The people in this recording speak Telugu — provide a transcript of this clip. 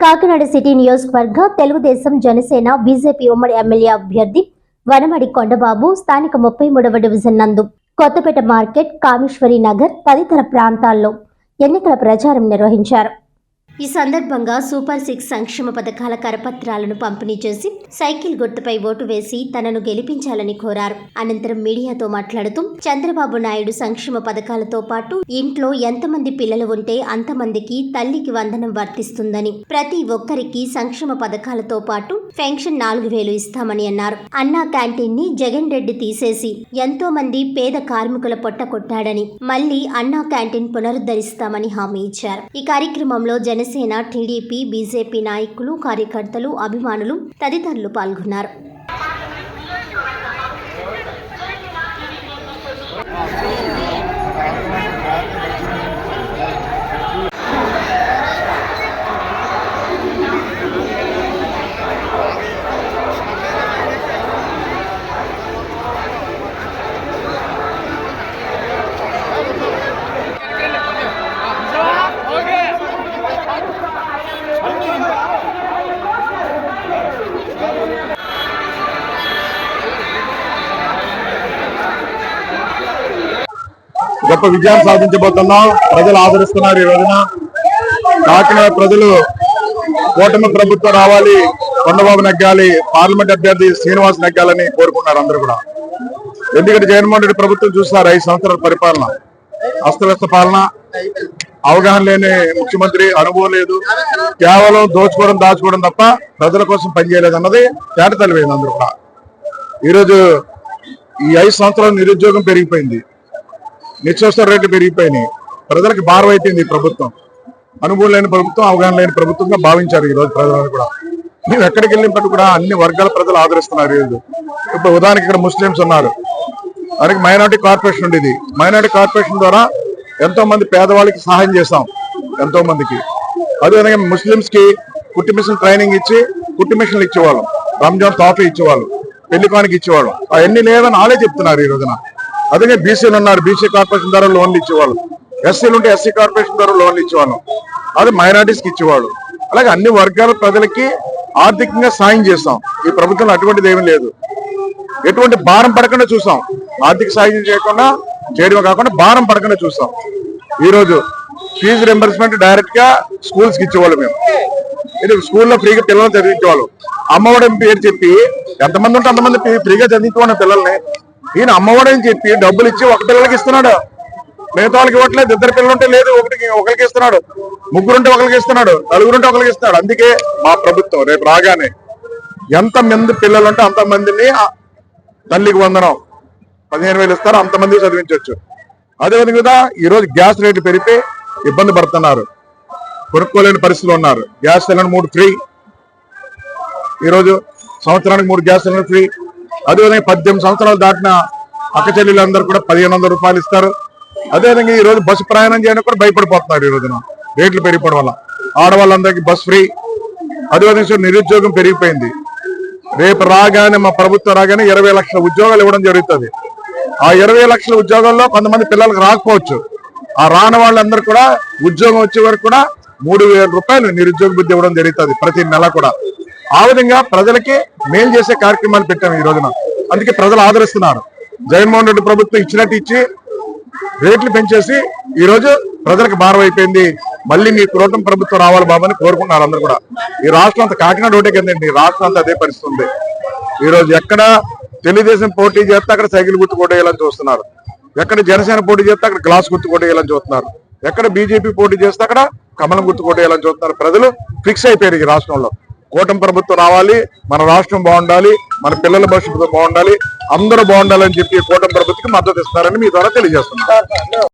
కాకినాడ సిటీ నియోజకవర్గ తెలుగుదేశం జనసేన బీజేపీ ఉమ్మడి ఎమ్మెల్యే అభ్యర్థి వనమడి కొండబాబు స్థానిక ముప్పై మూడవ డివిజన్ నందు కొత్తపేట మార్కెట్ కామేశ్వరి నగర్ తదితర ప్రాంతాల్లో ఎన్నికల ప్రచారం నిర్వహించారు. ఈ సందర్భంగా సూపర్ సిక్స్ సంక్షేమ పథకాల కరపత్రాలను పంపిణీ చేసి సైకిల్ గుర్తుపై ఓటు వేసి తనను గెలిపించాలని కోరారు. అనంతరం మీడియాతో మాట్లాడుతూ చంద్రబాబు నాయుడు సంక్షేమ పథకాలతో పాటు ఇంట్లో ఎంతమంది పిల్లలు ఉంటే అంతమందికి తల్లికి వందనం వర్తిస్తుందని ప్రతి ఒక్కరికి సంక్షేమ పథకాలతో పాటు పెన్షన్ నాలుగు వేలు ఇస్తామని అన్నారు. అన్నా క్యాంటీన్ని జగన్ రెడ్డి తీసేసి ఎంతో మంది పేద కార్మికుల పొట్ట కొట్టాడని మళ్ళీ అన్నా క్యాంటీన్ పునరుద్ధరిస్తామని హామీ ఇచ్చారు. ఈ కార్యక్రమంలో జన జనసేన టీడీపీ బీజేపీ నాయకులు కార్యకర్తలు అభిమానులు తదితరులు పాల్గొన్నారు. గొప్ప విజయం సాధించబోతున్నాం. ప్రజలు ఆదరిస్తున్నారు ఈ రోజున. కాకినాడ ప్రజలు కూటమి ప్రభుత్వం రావాలి. కొండబాబు నగ్గాలి. పార్లమెంట్ అభ్యర్థి శ్రీనివాస్ నగ్గాలని కోరుకున్నారు అందరూ కూడా. ఎందుకంటే జగన్మోహన్ రెడ్డి ప్రభుత్వం చూస్తున్నారు ఐదు సంవత్సరాల పరిపాలన. అస్తవ్యస్త పాలన. అవగాహన లేని ముఖ్యమంత్రి అనుభవం లేదు. కేవలం దోచుకోవడం దాచుకోవడం తప్ప ప్రజల కోసం పనిచేయలేదు అన్నది తేటతలిపోయింది అందరూ కూడా. ఈరోజు ఈ ఐదు సంవత్సరాల నిరుద్యోగం పెరిగిపోయింది. నిత్యవసర రేట్లు పెరిగిపోయినాయి. ప్రజలకు భారం అయిపోయింది ఈ ప్రభుత్వం. అనుభవం లేని ప్రభుత్వం అవగాహన లేని ప్రభుత్వంగా భావించారు ఈ రోజు ప్రజలను కూడా. మేము ఎక్కడికి వెళ్ళినప్పుడు కూడా అన్ని వర్గాల ప్రజలు ఆదరిస్తున్నారు ఈ రోజు. ఇప్పుడు ఉదాహరణకి ఇక్కడ ముస్లిమ్స్ ఉన్నారు. అలాగే మైనార్టీ కార్పొరేషన్ ఉండేది. మైనార్టీ కార్పొరేషన్ ద్వారా ఎంతో మంది పేదవాళ్ళకి సహాయం చేశాం. ఎంతో మందికి అదేవిధంగా ముస్లిమ్స్కి కుట్టి మిషన్ ట్రైనింగ్ ఇచ్చి కుట్టి మిషన్లు ఇచ్చేవాళ్ళం. రంజాన్ తోఫీ ఇచ్చేవాళ్ళం. పెళ్ళి కానికి ఇచ్చేవాళ్ళం. అవన్నీ లేదని ఆలే చెప్తున్నారు ఈ రోజున. అదే బీసీలు ఉన్నారు బీసీ కార్పొరేషన్ ద్వారా లోన్లు ఇచ్చేవాళ్ళు. ఎస్సీలు ఉంటే ఎస్సీ కార్పొరేషన్ ద్వారా లోన్లు ఇచ్చేవాళ్ళం. అది మైనార్టీస్కి ఇచ్చేవాళ్ళు. అలాగే అన్ని వర్గాల ప్రజలకి ఆర్థికంగా సాయం చేస్తాం. ఈ ప్రభుత్వంలో అటువంటిది ఏమీ లేదు. ఎటువంటి భారం పడకుండా చూసాం ఆర్థిక సాయం చేయకుండా చేయడమే కాకుండా భారం పడకుండా చూసాం ఈ రోజు ఫీజు రింబర్స్మెంట్ డైరెక్ట్గా స్కూల్స్కి మేము. ఇది స్కూల్లో ఫ్రీగా పిల్లల్ని చదివించేవాళ్ళు. అమ్మఒడి పేరు చెప్పి ఎంతమంది ఉంటే అంతమంది ఫ్రీగా చదివించుకోండి పిల్లల్ని. ఈయన అమ్మఒడి అని చెప్పి డబ్బులు ఇచ్చి ఒక పిల్లలకి ఇస్తున్నాడు. మిగతా వాళ్ళకి ఇవ్వట్లేదు. ఇద్దరు పిల్లలు ఉంటే లేదు ఒకటికి ఒకరికి ఇస్తున్నాడు. ముగ్గురుంటే ఒకరికి ఇస్తున్నాడు. నలుగురుంటే ఒకరికి ఇస్తున్నాడు. అందుకే మా ప్రభుత్వం రేపు రాగానే ఎంత మంది పిల్లలు ఉంటే అంత మందిని తల్లికి వందనం. పదిహేను వేలు ఇస్తారు అంతమంది చదివించవచ్చు అదేవిధంగా ఈరోజు గ్యాస్ రేటు పెరిగితే ఇబ్బంది పడుతున్నారు. కొనుక్కోలేని పరిస్థితులు ఉన్నారు. గ్యాస్ సిలిండర్ మూడు ఫ్రీ. ఈరోజు సంవత్సరానికి మూడు గ్యాస్ సిలిండర్ ఫ్రీ. అదేవిధంగా పద్దెనిమిది సంవత్సరాలు దాటిన అక్క చెల్లెలందరూ కూడా పదిహేను వందల రూపాయలు ఇస్తారు. అదేవిధంగా ఈ రోజు బస్సు ప్రయాణం చేయడానికి కూడా భయపడిపోతున్నారు ఈ రోజున. రేట్లు పెరిగిపోవడం వల్ల. ఆడవాళ్ళందరికీ బస్ ఫ్రీ. అదేవిధంగా నిరుద్యోగం పెరిగిపోయింది. రేపు రాగానే మా ప్రభుత్వం రాగానే ఇరవై లక్షల ఉద్యోగాలు ఇవ్వడం జరుగుతుంది. ఆ ఇరవై లక్షల ఉద్యోగాల్లో కొంతమంది పిల్లలకు రాకపోవచ్చు. ఆ రాని వాళ్ళందరూ కూడా ఉద్యోగం వచ్చే వరకు కూడా మూడు వేల రూపాయలు నిరుద్యోగ బుద్ధి ఇవ్వడం జరుగుతుంది ప్రతి నెల కూడా. ఆ విధంగా ప్రజలకి మేలు చేసే కార్యక్రమాలు పెట్టాము ఈ రోజున. అందుకే ప్రజలు ఆదరిస్తున్నారు. జగన్మోహన్ రెడ్డి ప్రభుత్వం ఇచ్చినట్టు ఇచ్చి రేట్లు పెంచేసి ఈ రోజు ప్రజలకు భారం అయిపోయింది. మళ్ళీ మీ కూటమి ప్రభుత్వం రావాలి బాబని కోరుకుంటున్నారు అందరూ కూడా. ఈ రాష్ట్రం అంతా కాకినాడ ఒకటే కదండి. రాష్ట్రం అంతా అదే పరిస్థితి ఉంది ఈ రోజు ఎక్కడ తెలుగుదేశం పోటీ చేస్తే అక్కడ సైకిల్ గుర్తు కొట్టేయాలని చూస్తున్నారు. ఎక్కడ జనసేన పోటీ చేస్తే అక్కడ గ్లాస్ గుర్తు కొట్టేయాలని చూస్తున్నారు. ఎక్కడ బీజేపీ పోటీ చేస్తే అక్కడ కమలం గుర్తు కొట్టేయాలని చూస్తున్నారు. ప్రజలు ఫిక్స్ అయిపోయారు ఈ రాష్ట్రంలో. కూటమి ప్రభుత్వం రావాలి మన రాష్ట్రం బాగుండాలి మన పిల్లల భవిష్యత్తు బాగుండాలి అందరూ బాగుండాలని చెప్పి కూటమి ప్రభుత్వకి మద్దతు ఇస్తారని మీ ద్వారా తెలియజేస్తున్నారు